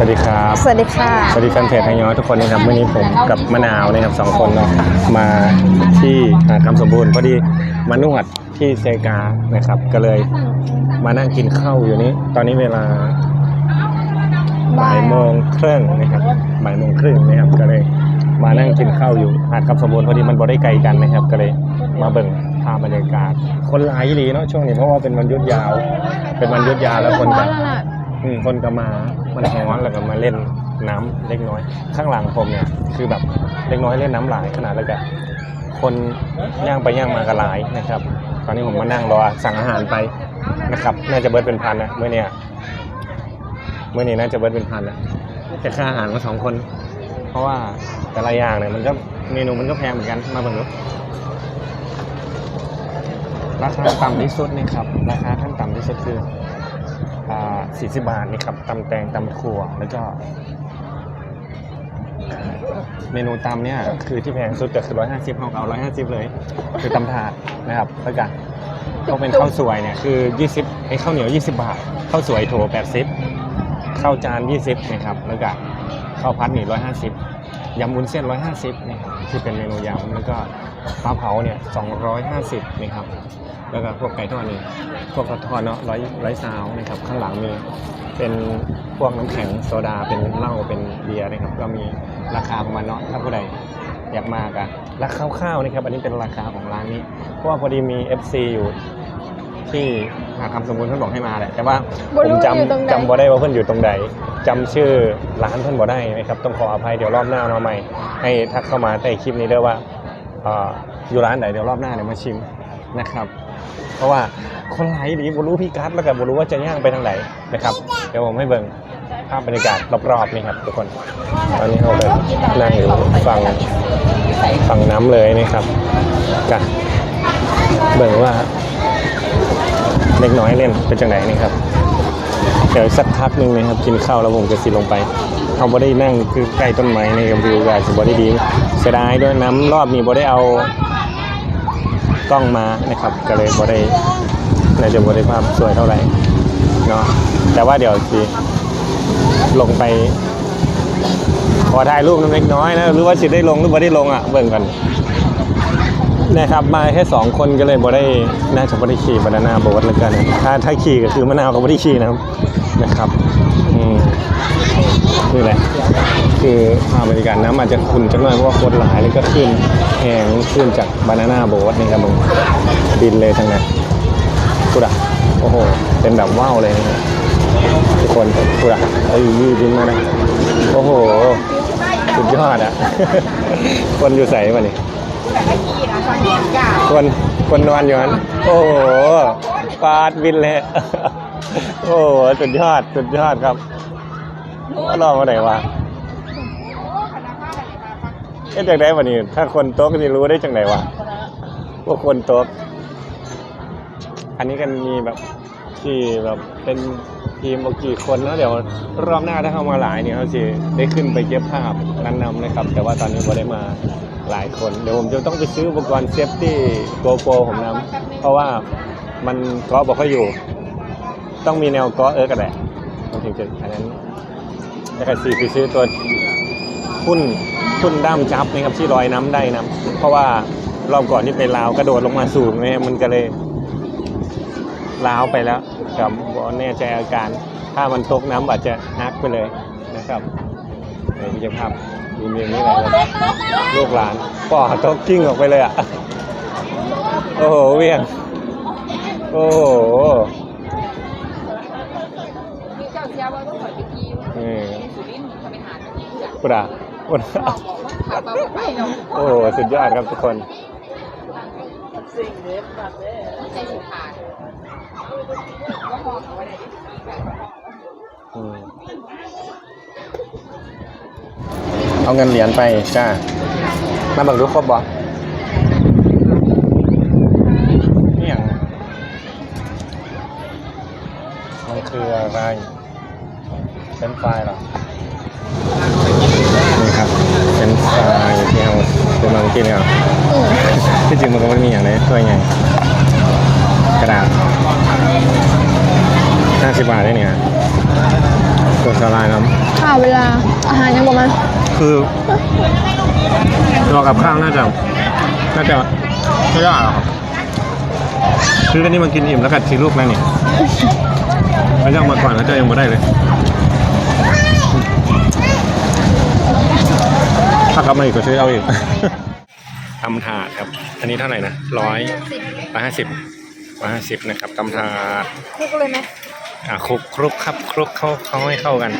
สวัสดีครับ สวัสดีค่ะ สวัสดีแฟนเพจทางย้อยทุกคนนะครับวันนี้ผมกับมะนาวนะครับสองคนเนาะมาที่หาดคำสมบูรณ์พอดีมานวดที่เซกานะครับ ก็เลยมานั่งกินข้าวอยู่นี้ ตอนนี้เวลาบ่ายโมงครึ่งนะครับบ่ายโมงครึ่งนะครับก็เลยมานั่งกินข้าวอยู่หาดคำสมบูรณ์พอดีมันบ่ได้ไกลกันนะครับ ก็เลยมาเบิ่งภาพบรรยากาศ คนหลายอีหลีเนาะช่วงนี้เพราะว่าเป็นวันหยุดยาว เป็นวันหยุดยาวแล้วคนก็ อืมคนก็มา มันร้อนแล้วก็มาเล่นน้ำเล็กน้อย ข้างหลังผมเนี่ย คือแบบเล็กน้อยเล่นน้ำหลายขนาดแล้วก็คนย่างไปย่างมาก็หลายนะครับ ตอนนี้ผมมานั่งรอสั่งอาหารไปนะครับ น่าจะเบิร์ดเป็นพันนะเมื่อเนี่ยเมื่อนี้น่าจะเบิร์ดเป็นพันนะแต่ค่าอาหารมาสองคน เพราะว่าแต่ละอย่างเนี่ยมันก็เมนูมันก็แพงเหมือนกันมาเบิ่งดูราคาต่ำที่สุดนะครับ ราคาขั้นต่ำที่สุดคือ อ่า40บาทนี่ครับตำแตงตำถั่วแล้วก็ เมนูตำเนี่ยคือที่แพงสุดก็คือ150เขาเอา150เลย คือตำถาดนะครับแล้วก็เขาเป็นข้าวสวยเนี่ยคือ20ไอ้ข้าวเหนียว20บาทข้าวสวยโถ80ข้าวจาน20นะครับแล้วก็ข้าวพัดนี่150ยห้าสิบยำวุ้นเส้น150นะครับที่เป็นเมนูยำแล้วก็ ปลาเผาเนี่ย250นะครับ แล้วก็พวกไก่ทอดนี่พวกกระทอดเนาะร้อยร้อยซาวนะครับ ข้างหลังมีเป็นพวกน้ำแข็งโซดาเป็นเหล้าเป็นเบียร์นะครับ ก็มีราคาประมาณเนาะถ้าผู้ใดอยากมากันราคาคร่าวๆนะครับ อันนี้เป็นราคาของร้านนี้ เพราะว่าพอดีมี FC อยู่ที่หาคำสมบูรณ์เพื่อนบอกให้มาแหละแต่ว่าบ่ผรู้มอยู่ตรงไหนจำจำบ่ได้ว่าเพื่อนอยู่ตรงไหนจำชื่อร้านเพื่อนบ่ได้นะครับต้องขออภัยเดี๋ยวรอบหน้ามาใหม่ ให้ทักเข้ามาใต้คลิปนี้ด้วยว่าเอยู่ร้านไหนเดี๋ยวรอบหน้าเดี๋ยวมาชิมนะครับ เพราะว่าคนไหลหรือบรู้พี่กัดแล้วก็บรู้ว่าจะย่างไปทางไหนนะครับ เดี๋ยวผมให้เบิ่งภาพบรรยากาศรอบๆนี่ครับทุกคนตอนนี้เราแบบนั่งอยู่ฝั่งฝั่งน้ำเลยนะครับกะเบิ่งว่าเล็กน้อยเล่นเป็นจังไหนนี่ครับ เดี๋ยวสักพักหนึ่งนะครับ กินข้าวแล้วผมจะสิลงไปเขาบ่ได้นั่งคือใกล้ต้นไม้ในวิวก็อาจจะบ่ได้ดีเสียดายด้วยน้ำรอบนี้บ่ได้เอากล้องมานะครับ ก็เลยบ่ได้น่าจะบ่ได้ภาพสวยเท่าไหร่เนาะแต่ว่าเดี๋ยวสิลงไปขอถ่ายรูปน้ำเล็กน้อยนะหรือว่าสิได้ลงหรือบ่ได้ลงอะเบิ่งกัน นะครับมาแค่สองคนก็เลยบ่ได้น่าจะบ่ได้ขี่บานาน่าโบ๊ทแล้วกันถ้าถ้าขี่ก็คือมะนาวก็บ่ได้ขี่นะครับนะครับอืมนี่แหละคือภาพบรรยากาศน้ำอาจจะขุ่นจังหน่อยเพราะว่าคนหลายแล้วก็ขึ้นแหงขึ้นจากบานาน่าโบ๊ทนี่ครับผมบินเลยทั้งนั้นกูดะโอ้โหเป็นแบบว้าวเลยนะทุกคนกูดะไอ้ยี่บินมานะโอ้โหสุดยอดอะ คนอยู่ใส่มาเนี่ย คนคนนอนอยู่นั้นโอ้โหปาดบินเลยโอ้โหสุดยอดสุดยอดครับว่าลองมาไหนวะเอ๊ะจากไหนวะนี่ถ้าคนโต๊ะก็จะรู้ได้จากไหนวะพว่าคนโต๊ะอันนี้กันมีแบบที่แบบเป็นทีมบกี่คนแล้วเดี๋ยวรอบหน้าถ้าเข้ามาหลายเนี่ยเขาจะได้ขึ้นไปเก็บภาพนั้นนำนะครับ แต่ว่าตอนนี้ไ่ได้มา หลายคน เดี๋ยวผมจะต้องไปซื้ออุปกรณ์เซฟตี้โกโปรผมนำเพราะว่ามันก็บอกเขาอยู่ ต้องมีแนวก็เออกระแดะมันถึงจะอันนั้นแล้วก็สี่ไปซื้อตัวหุ้นหุ้นด้ามจับนะครับที่ลอยน้ำได้นะเพราะว่ารอบก่อนที่ไปลาวกระโดดลงมาสูงเนี่ยมันก็เลยลาวไปแล้วกับบอแน่ใจอาการ ถ้ามันตกน้ำอาจจะนักไปเลยนะครับเดี๋ยวพี่จะภาพ มีเมียนี้เลยครับลูกหลานป่อตกกิ้งออกไปเลยอะ โอ้โหเวียง โอ้โหมีเจ้าเสียว่าต้องถอยไปกีเออสุรินทร์เขาไปหาที่เพื่อนปราปราบอกว่าขับมาไปเราโอ้โหสุดยอดครับทุกคนใจสุดขาดก็มองเอาไว้ไหนอืม เอาเงินเหรียญไปจ้า มาบังดูครบบ่นี่อย่างมันคืออะไรเป็นไฟล์เหรอ นี่ครับ เป็นไฟล์ที่เราคือมาเมื่อกี้เนี่ยเหรอที่จริงมันก็ไม่มีอย่างไรถ้วยไง กระดาษห้าสิบบาทได้เนี่ยตัวสลายครับข้าวเวลาอาหารยังประมาณ คือรอกับข้าวน่าจะน่าจะไม่ได้หรอกครับคือกันนี้มากินอิ่มแล้วกัดทีลูกแล้วนี่เขาจะเอามาก่อนแล้วจะยังไม่ได้เลยถ้ากลับมาอีกก็ช่วยเอาอีกตำถาดครับ อันนี้เท่าไหร่นะร้อยร้อยห้าสิบร้อยห้าสิบนะครับตำถาดคลุกเลยไหมอะคลุกคลุกครับคลุกเข้าเข้าให้เข้ากัน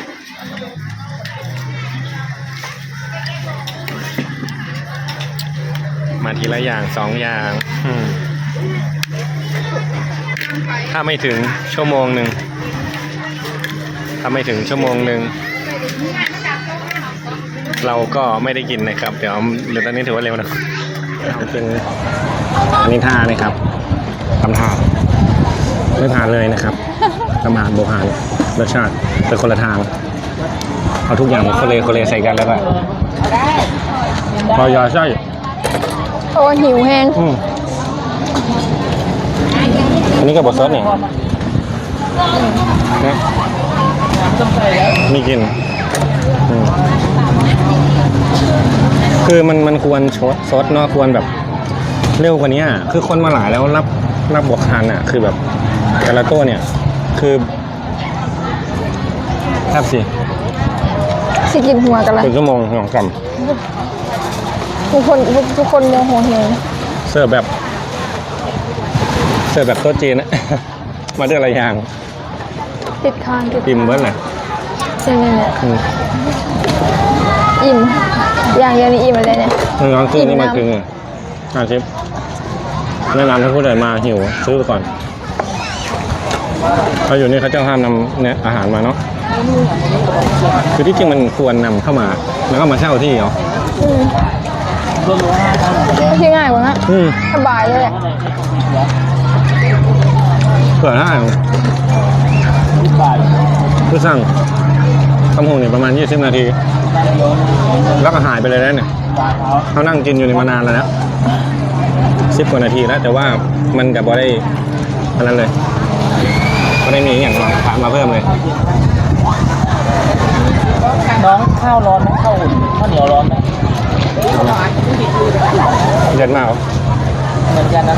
มาทีละอย่างสองอย่างอืมถ้าไม่ถึงชั่วโมงหนึ่งถ้าไม่ถึงชั่วโมงหนึ่งเราก็ไม่ได้กินนะครับ เดี๋ยวเดี๋ยวตอนนี้ถือว่าเร็วนะเอาเป็นอันนี้ท่านะครับทำท่าไม่ผ่านเลยนะครับทำผ่านโบผ่านรสชาติเป็นคนละทาง เอาทุกอย่างโคเลโคเลใส่กันแล้วก็พอยาใช่โอ้หิวแห้งอืมอันนี้กับบทซดนี่นะมีกลินอืมคือมันมันควรชดซดเนาะควรแบบเร็วกว่านี้อะคือคนมาหลายแล้วรับรับบวกคันอะ คือแบบแต่ละตัวเนี่ย คือแทบสิ สิกินหัวกันละเป็นชั่วโมงสองสาม ทุกคนทุกทุกคนโมโหหิวเสิร์ฟแบบ เสิร์ฟแบบโต๊ะจีนนะ มาด้วยอะไรอย่างติดคางติดพิมพ์เบิ้ลน่ะเนี่ยเนี่ยเนี่ยอืมอิ่มอย่างเดียวนี่อิ่มอะไรเนี่ย น้องๆซื้อนี่มาอิ่มน้ำกินอาชิปแนะนำให้ผู้ใดมาหิวซื้อไปก่อนเขาอยู่นี่เขาจะห้ามนำเนี่ยอาหารมาเนาะคือที่จริงมันควรนำเข้ามา แล้วก็มาเช่าที่เหรออืม ไม่ใช่ง่ายกว่านะอืมสบายเลยแหละเผื่อได้ผู้สั่งทำหงเนี่ยประมาณ 20 นาที แล้วก็หายไปเลยนะเนี่ยเขานั่งกินอยู่ในมานานแล้วนะสิบกว่านาทีแล้ว แต่ว่ามันกับบอได้อันนั้นเลยก็ได้มีอย่างมามาเพิ่มเลยน้องข้าวร้อนไหมข้าวอุ่นข้าวเหนียวร้อนไหม เย็นมากครับเหมือนกันนะ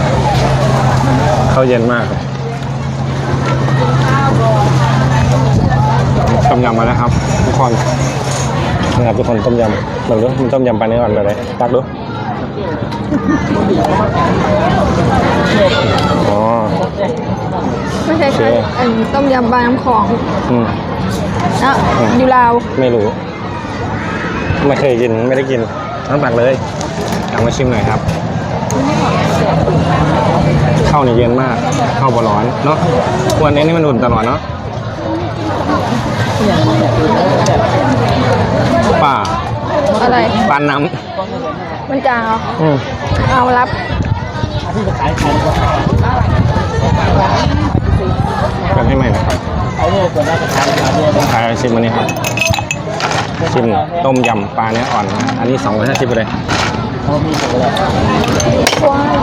เขาเย็นมากครับต้มยำมาแล้วครับทุกคนนะครับทุกคนต้มยำลองดูมันต้มยำปลาเนื้ออ่อนเลยตักดูอ๋อไม่ใช่โอเคแค่อันต้มยำปลาน้ำของอืมอะอืมอยู่ลาวไม่รู้ไม่เคยกินไม่ได้กิน ต้องตักเลยเอามาชิมหน่อยครับข้าวนี่เย็นมากข้าวบอร้อนเนาะควรเน้นให้มันอุ่นตลอดเนาะป่าอะไรปานน้มันจางเหรอำอืมเอารับที่จะขายขายก็กันให้ใหม่นะครับขายเนี่ยส่วนมากจะขายขายเนี่ยขายชิมอันนี้ครับ ชิมต้มยำปลาเนื้ออ่อน อันนี้สองร้อยห้าสิบเลยเขามีส่วนแล้วว้าว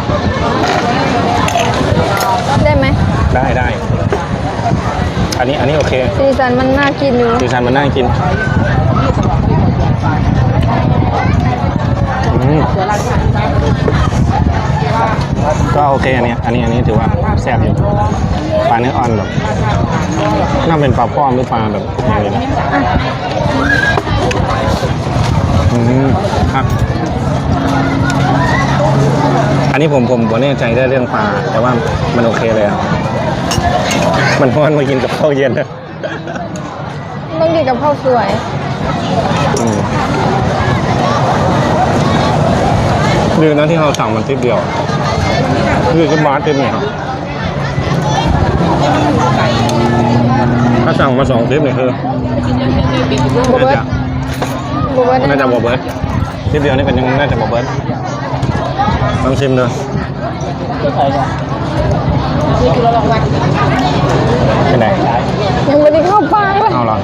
ได้ไหมได้ได้ อันนี้อันนี้โอเคสีสันมันน่ากินอยู่ดิฉันมานั่งกินอืมก็โอเคอันเนี้ยอันนี้อันนี้ถือว่าแซ่บอยู่ปลาเนื้ออ่อนแบบน่าเป็นปลาป้อมหรือปลาแบบอย่างนี้นะอื มครับ อันนี้ผมผมผมแน่ใจได้เรื่องปลาแต่ว่ามันโอเคเลยอะมันเพราะมันมากินกับข้าวเย็นนะต้องกินกับข้าวสวย อืมดีนะที่เราสั่งมันทิปเดียวคือจะมาทิปเนี่ยครับ ถ้าสั่งมาสองทิปเนี่ยคือโบเบิน่าร์ตจะโบเบิร์ตน่าจะบอเบิร์ตทิปเดียวนี่เป็นยังน่าจะบอเบิร์ตลองชิมดูก็ขายเนี่ยเป็นไงยังไม่ได้เข้าปากเลยเอาเหรอ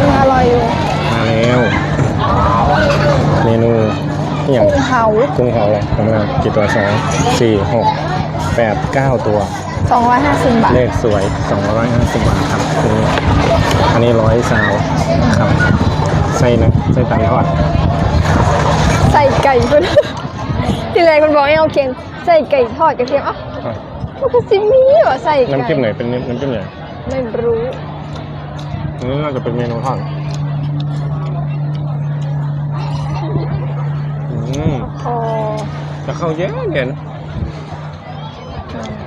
ยังอร่อยอยู่มาแล้วเมนูอหย่างกุ้งเผากุ้งเผาอะไรประมาณกี่ตัวสองสี่หกแปดเก้าตัว 250 บาท เลขสวย 250 บาทครับคือ อันนี้ร้อยซาวครับไส้นะไส้ตันทอดใส่ไก่เพิ่นที่แรกมันบอกให้เอาเค็มใส่ไก่ทอดกระเทียมเอ้าอะมันก็ซิมีเหรอใส่ไก่น้ำจิ้มไหนเป็นน้ำจิ้มไหนไม่รู้อันนี้น่าจะเป็นเมนูทอดอืมโอ้จะเข้าเยอะเด่น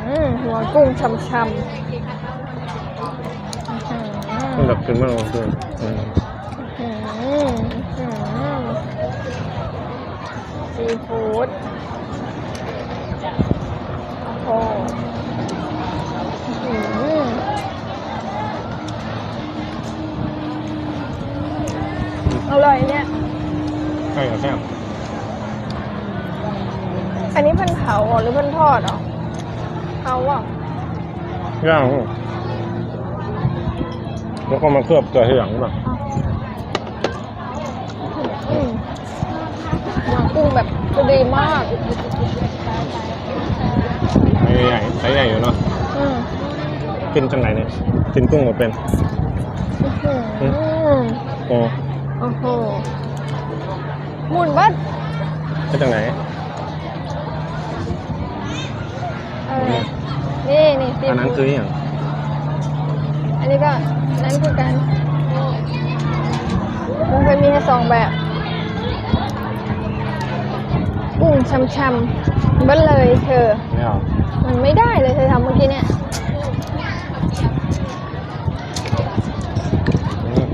อืมหัวกุ้งช่ำๆ มันแบบกินไม่ลงตัวอืมอืมอืมซีฟู้ดโอ้อืมอร่อยเนี่ยใช่กับแซ่บอันนี้เพิ่นเผาเหรอหรือเพิ่นทอดเหรอเผาอะย่าง แล้วก็มาเคลือบเกลือทีหลังแบบอืมหัวกุ้งแบบพอดีมากไซส์ใหญ่ไซส์ใหญ่อยู่เนาะอืมกินจังไหนเนี่ยกินกุ้งหมดเป็นอืมโอ้โอ้โหหมุนบัดเป็นจังไหนอะไรนี่นี่ซีอันนั้นฟู้คือดอย่างอันนี้ก็ นั่นคือกัน มันเคยมีแค่สองแบบกุ้งช่ำๆเบิ้ลเลยเธอ ไม่เอามันไม่ได้เลยเธอทำเมื่อกี้เนี่ยอืม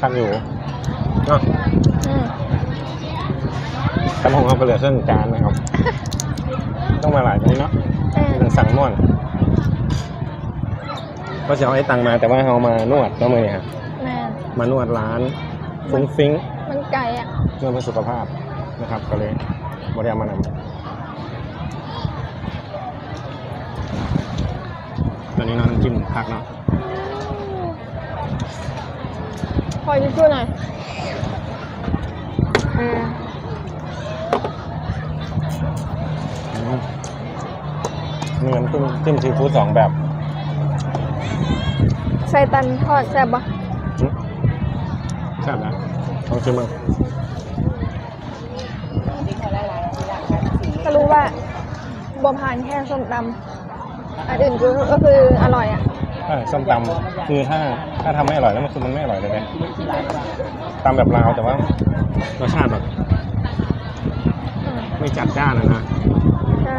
คันอยู่เนาะอืมแต่ผมเอาไปเหลือเครื่องจานนะครับ ต้องมาหลายตรงนี้เนาะเออมันสั่งม่วน ก็จะเอาไอ้ตังค์มาแต่ว่าเอามานวดก็มือเนี่ยครับแม่นมานวดร้านฟุ้งฟิ้งมันไก่อะเพื่อเพื่อสุขภาพนะครับ ก็เลยบริยามานำตอนนี้น้องน้ำจิ้มพักเนาะพอยทิชชู่หน่อยเอออืมนี่น้ำจิ้มจิ้มซีฟู้ดสองแบบ ใส่ตันทอดแซ่บปะอืมแซ่บนะลองชิมมั้งก็รู้ว่าบัวพานแค่ส้มตำอันอื่นคือก็คืออร่อยอะเออส้มตำคือถ้าถ้าทำไม่อร่อยแล้วมันคือมันไม่อร่อยเลยนะตำแบบลาวแต่ว่ารสชาติแบบอืมไม่จัดจ้านนะนะ ใช่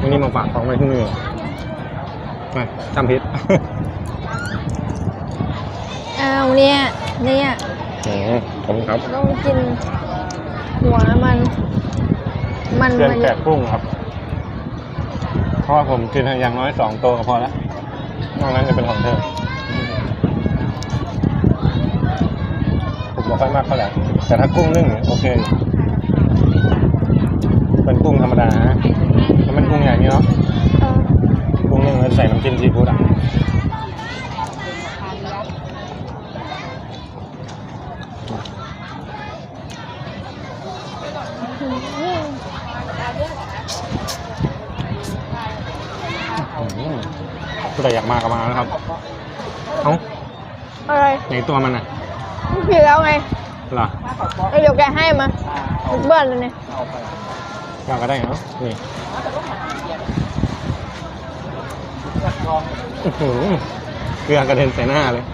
วั นนี้มาฝากของไว้ที่นี่ไปจำพิษอ้าวเนี่ยเนี่ยอืมขอบคุณครับต้องกิน หัวมัน มันเพื่อนมันแกะกุ้งครับ เพราะว่าผมกินอย่างน้อยสองตัวก็พอแล้วนอกนั้นจะเป็นของเธอผมไม่ค่อยมากเท่าไหร่แต่ถ้ากุ้งนึ่งเนี่ยโอเคอยู่ เป็นกุ้งธรรมดานะถ้าเป็นกุ้งใหญ่นี่เนาะเออกุ้งนึ่งแล้วใส่น้ำจิ้มซีฟู้ดอะอืมผู้ใดอยากมาก็มานะครับ เอ้าอะไรไหนตัวมันอะผิดแล้วไงเหรอแล้วเดี๋ยวแกให้มาเบิ้ลเลยเนี่ย อยากก็ได้เนาะนี่อื้อหือเกลือกระเด็นใส่หน้าเลย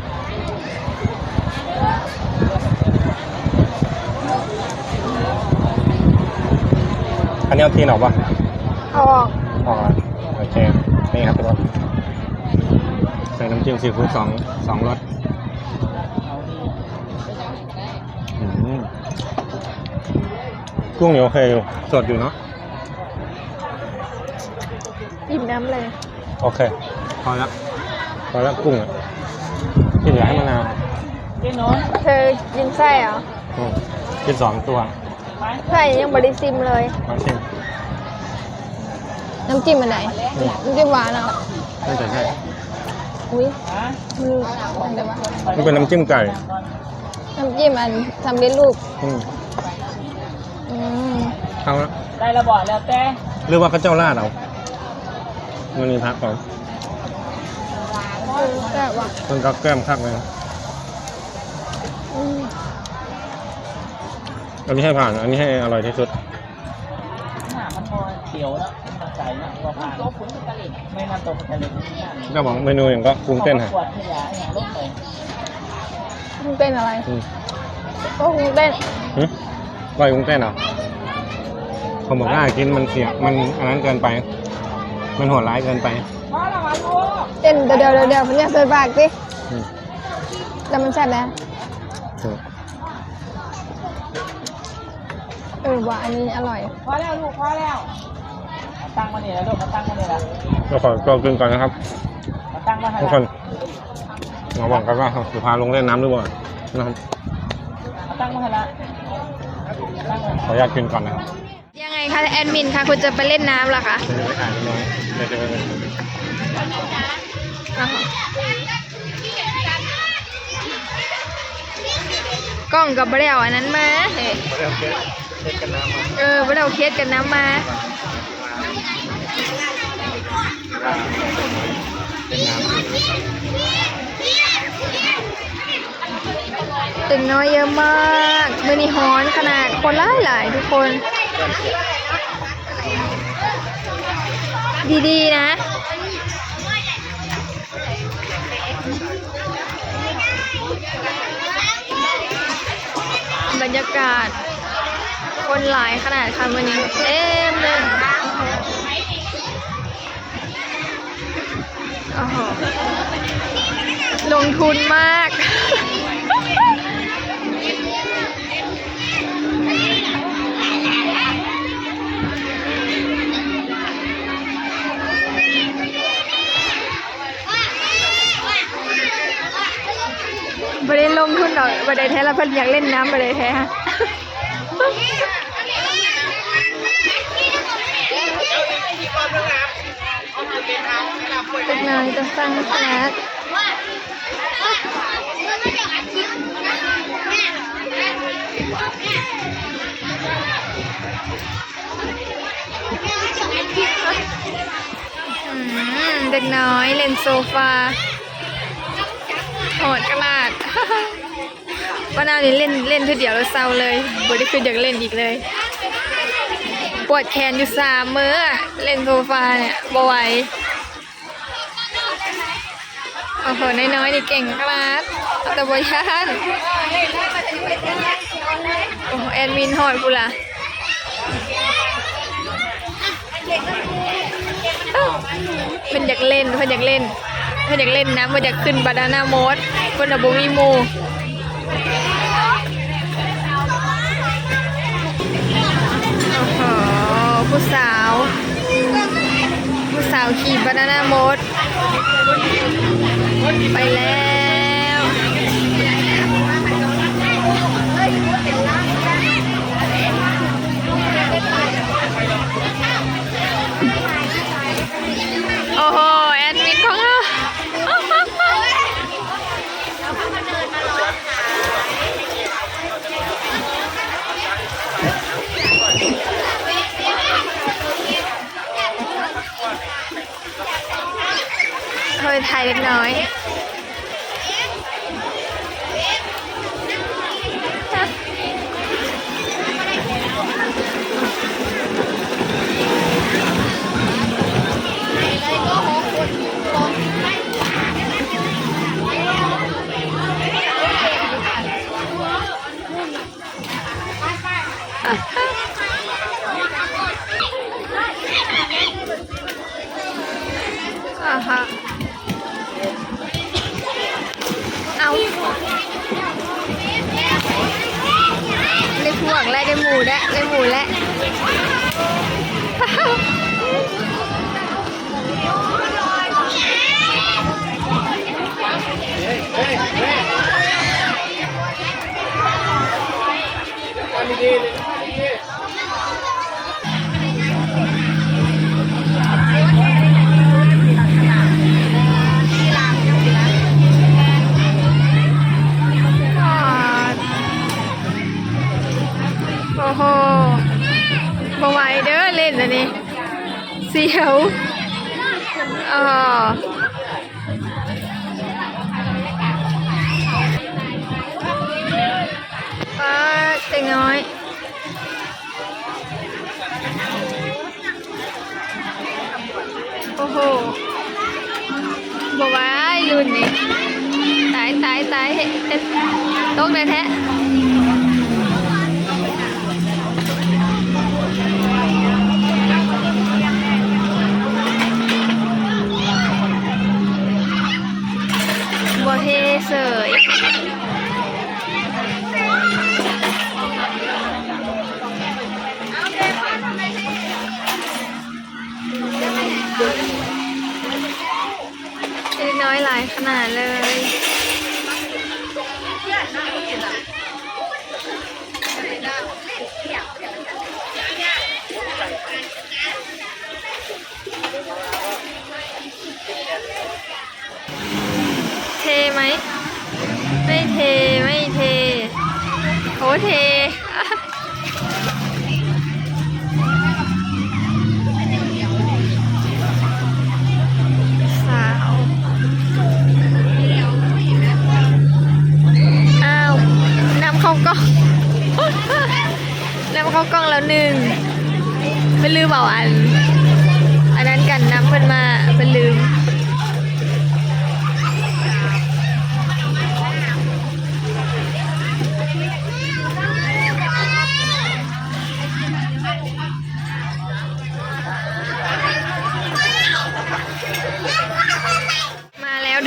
อันนี้เอาทีนออกปะเอาออกออกแล้วโอเค นี่ครับทุกคนใส่น้ำจิ้มซีฟู้ดสองสองรสอื้อหือกุ้งเหนียวโอเคอยู่สดอยู่เนาะ อิ่ม น้ำเลย โอเค พอแล้ว พอแล้วกุ้งอะที่เหลือให้มะนาวเจ๊น้อยเธอกินไส้เหรออืมกินสองตัวไส้ยังบริซิมเลยมาชิมน้ำจิ้มอันไหนนี่น้ำจิ้มหวานเหรอน่าจะใช่อุ้ยฮะมันอะไรวะมันเป็นน้ำจิ้มไก่น้ำจิ้มอันสำเร็จรูปอืมมเอาละได้ระบอกแล้วแต่หรือว่าเขาเจ้าลาดเอา มันมีพักก่อนเออแต่ว่ามันก็แก้มคักเลยอืมอันนี้ให้ผ่าน อันนี้ให้อร่อยที่สุดหน้ามันพอเขียวแล้วมันใสนะว่าผ่านโต๊ะขุนตะลิ่งไม่น่าตกทะเลที่นั่นก็บอกเมนูอย่างก็กุ้งเต้นฮะฮะขวดขยะอย่างลงไปกุ้งเต้นอะไรอืมโอ้กุ้งเต้นหึก้อยกุ้งเต้นเหรอผมบอกว่ากินมันเสียมันอันนั้นเกินไป มันโหดร้ายเกินไปเต้นเดี๋ยวเดี๋ยวเดี๋ยวเดี๋ยวมันอยากใส่ปากสิอืมแล้วมันแซ่บไหมถูกเออว่าอันนี้อร่อย พอแล้วลูกพอแล้วมาตั้งมาเนี่ยแล้วลูกมาตั้งมาเนี่ยละเราขอตัวกินก่อนนะครับมาตั้งมาให้ทุกละคนเราบอกกันว่าจะพาลงเล่นน้ำด้วยบ่นะครับมาตั้งมาให้ละตั้งมา ขออนุญาตกินก่อนนะครับยังไงคะแอดมินคะคุณจะไปเล่นน้ำเหรอคะ จะไปถ่ายน้อย เดี๋ยวจะไปอ้าวกล้องกับบเรียวอันนั้นมาเฮ้ยเริ่มเช็คกันน้ำมาเออบเรียวเคสกันน้ำมาเป็นน้ำตึงน้อยเยอะมากมือนี่ฮ้อนขนาดคนหลายหลายๆทุกคน ดีๆนะบรรยากาศ คนหลายขนาดค่ะวันนี้เต็มเลยโอ้โหลงทุนมาก บได้ลงทุนดอกบได้แท้แล้วเพิ่นอยากเล่นน้ำบได้แท้ฮะตึกนายจะสร้างแฟลตอืมเด็กน้อยเล่นโซฟา โหดขนาดป้านานี่เล่นเล่นทีเดียวแล้วเศร้าเลยบได้คืออยากเล่นอีกเลย ปวดแขนอยู่สามมืออะเล่นโซฟาเนี่ยบ่ไหวโอ้โหน้อยๆนี่เก่งขนาดแต่บ่ยานโอ้แอดมินหอดกูล่ะเอ้าเพิ่นอยากเล่นเพิ่นอยากเล่น พิ่นอยากเล่นนะเพิ่นอยากขึ้นบานาน่าโมดเพิ่นน่ะบ่มีหมู่โอ้โหผู้สาว ผู้สาวขี่บานาน่าโมดไปแล้ว เคยเล็กน้อยอ่า ห่วงและได้หมูและได้หมูและโอ้ โหบไหวเด้อเล่นอันนี้ เสียวอ๋อป้าเต็งน้อยโอ้โหบวายรุ่นนี้ตายตายตายเฮ็ดตกเลยแท้ ไหม ไม่เท ไม่เทโหเท สาว อ้าว นำเข้ากล้อง นำเข้ากล้องแล้วหนึ่ง ไม่ลืมเอาอันอัน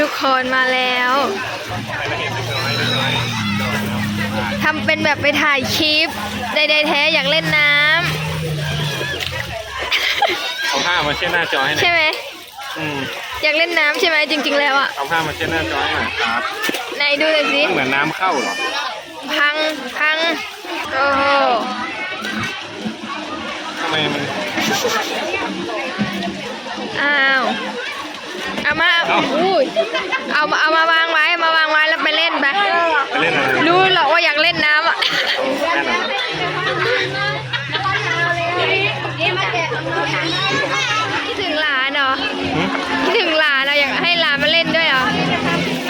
ทุกคนมาแล้ว ทำเป็นแบบไปถ่ายคลิปใดๆแท้อยากเล่นน้เอาผ้ามาเช็ดหน้าจอให้หำน่อใช่ยไหมอืมอยากเล่นน้ำใช่ไหมจริง ๆ แล้วอะเอาผ้ามาเช็ดหน้าจอให้หน่อยครับไหนดูหน่อยสิเหมือนน้ำเข้าเหรอ พังพังโอ้โหทำไมมันอ้าว เอามาเอ้าอุ้ยเอามาเอามาวางไว้มาวางไว้แล้วไปเล่นไปไปเล่นอะไรรู้หรอกว่าอยากเล่นน้ำอะแน่นอนคิดถึงหลานเหรอหืมคิดถึงหลานเหรออยากให้หลานมาเล่นด้วยเหรอ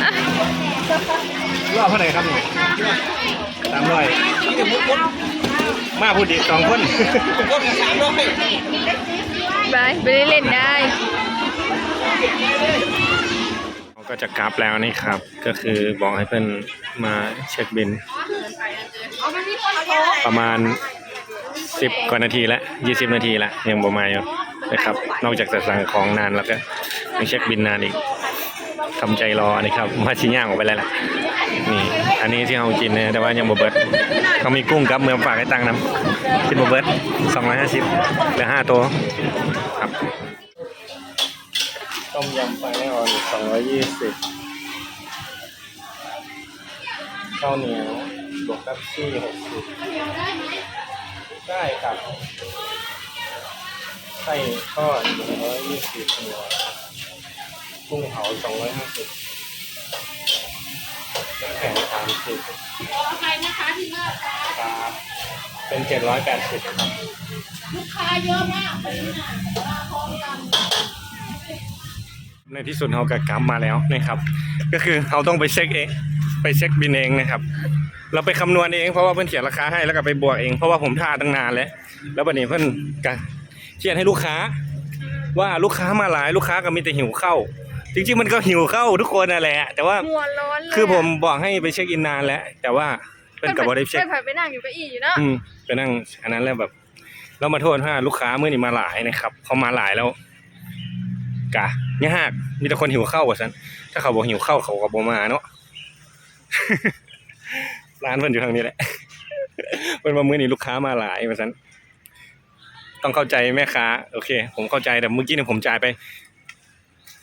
อะรอบเท่าไหร่ครับเนี่ยสามร้อยมาพูดดีสองคนไปไปเล่นได้ เขาก็จะกราฟแล้วนี่ครับ ก็คือบอกให้เพื่อนมาเช็คบิน ประมาณสิบกว่านาทีละยี่สิบนาทีละยังบ่มาอยู่นะครับ นอกจากจะสั่งของนานแล้วก็ยังเช็คบินนานอีกทำใจรอนะครับมาชิ้ย่างออกไปแล้วล่ะนี่อันนี้ที่เรากินนะแต่ว่ายังบเบิดเขามีกุ้งกับเมืองฝากให้ตังค์นะกินบ่เบิดสองร้อยห้าสิบเหลือห้าตัวครับ ต้มยำปลาแน่อนสองร้อยยี่สิบข้าวเหนียวบวกกับซี่หกสิบได้ครับไส้ทอดหนึ่งร้อยยี่สิบหัวกุ้งเผาสองร้อยห้าสิบน้ำแข็งสามสิบขอใครนะคะที่เลิศครับเป็นเจ็ดร้อยแปดสิบครับ ในที่สุดเราก็กลับมาแล้วนะครับ ก็คือเราต้องไปเช็คเองไปเช็คบินเองนะครับ เราไปคำนวณเองเพราะว่าเพื่อนเขียนราคาให้แล้วก็ไปบวกเองเพราะว่าผมท่าตั้งนานแล้ว แล้ววันนี้เพื่อนก็เขียนให้ลูกค้า ว่าลูกค้ามาหลายลูกค้าก็มีแต่หิวเข้า จริงๆมันก็หิวเข้าทุกคนนั่นแหละ แต่ว่าหัวร้อนเลยคือผมบอกให้ไปเช็คอินนานแล้ว แต่ว่าเป็นกับว่าได้เช็คไปผ่านไปนั่งอยู่เก็อีอยู่เนาะอืมไปนั่งอันนั้นแล้วแบบเรามาโทษว่าลูกค้าเมื่อนี้มาหลายนะครับเขามาหลายแล้ว กะยากมีแต่คนหิวข้าวกว่าฉันถ้าเขาบอกหิวข้าวเขาก็บอมาเนาะร้านเพิ่นอยู่ทางนี้แหละเพิ่นมามื้อนี้ลูกค้ามาหลายว่าฉันต้องเข้าใจแม่ค้าโอเค ผมเข้าใจแต่เมื่อกี้เนี่ยผมจ่ายไป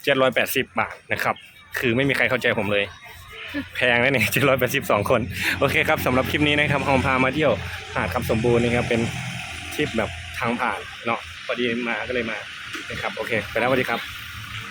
เจ็ดร้อยแปดสิบบาทนะครับ คือไม่มีใครเข้าใจผมเลย แพงนะเนี่ยเจ็ดร้อยแปดสิบสองคน โอเคครับสำหรับคลิปนี้นะครับเราพามาเที่ยวหาดคำสมบูรณ์นะครับเป็นทริปแบบทางผ่านเนาะพอดีมาก็เลยมานะครับ โอเค ไปแล้วสวัสดีครับ